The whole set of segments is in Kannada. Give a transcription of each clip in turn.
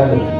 Padre.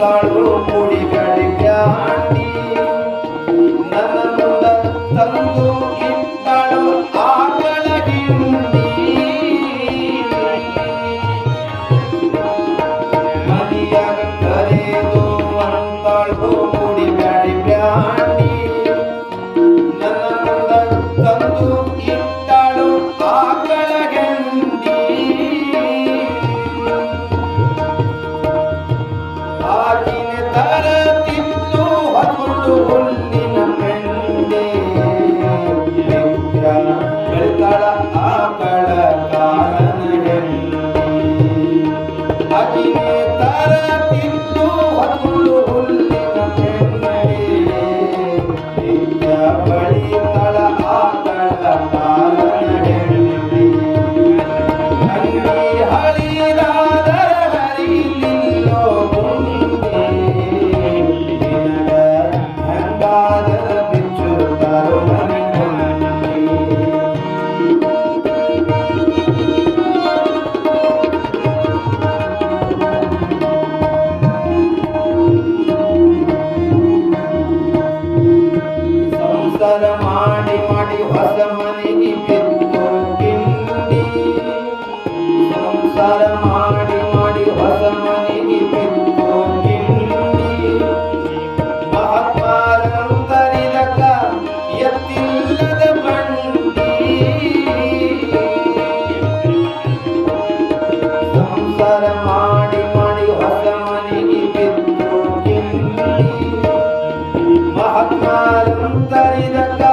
తడు ముడి గడిపాండి ಕೆಲಸದ ಮಾಡಿ ಮಾಡಿ ಹೊಸ ಮನೆಗೆ ಕಿಂಡಿ ಸಂಸಾರ காலம் தரிதக்க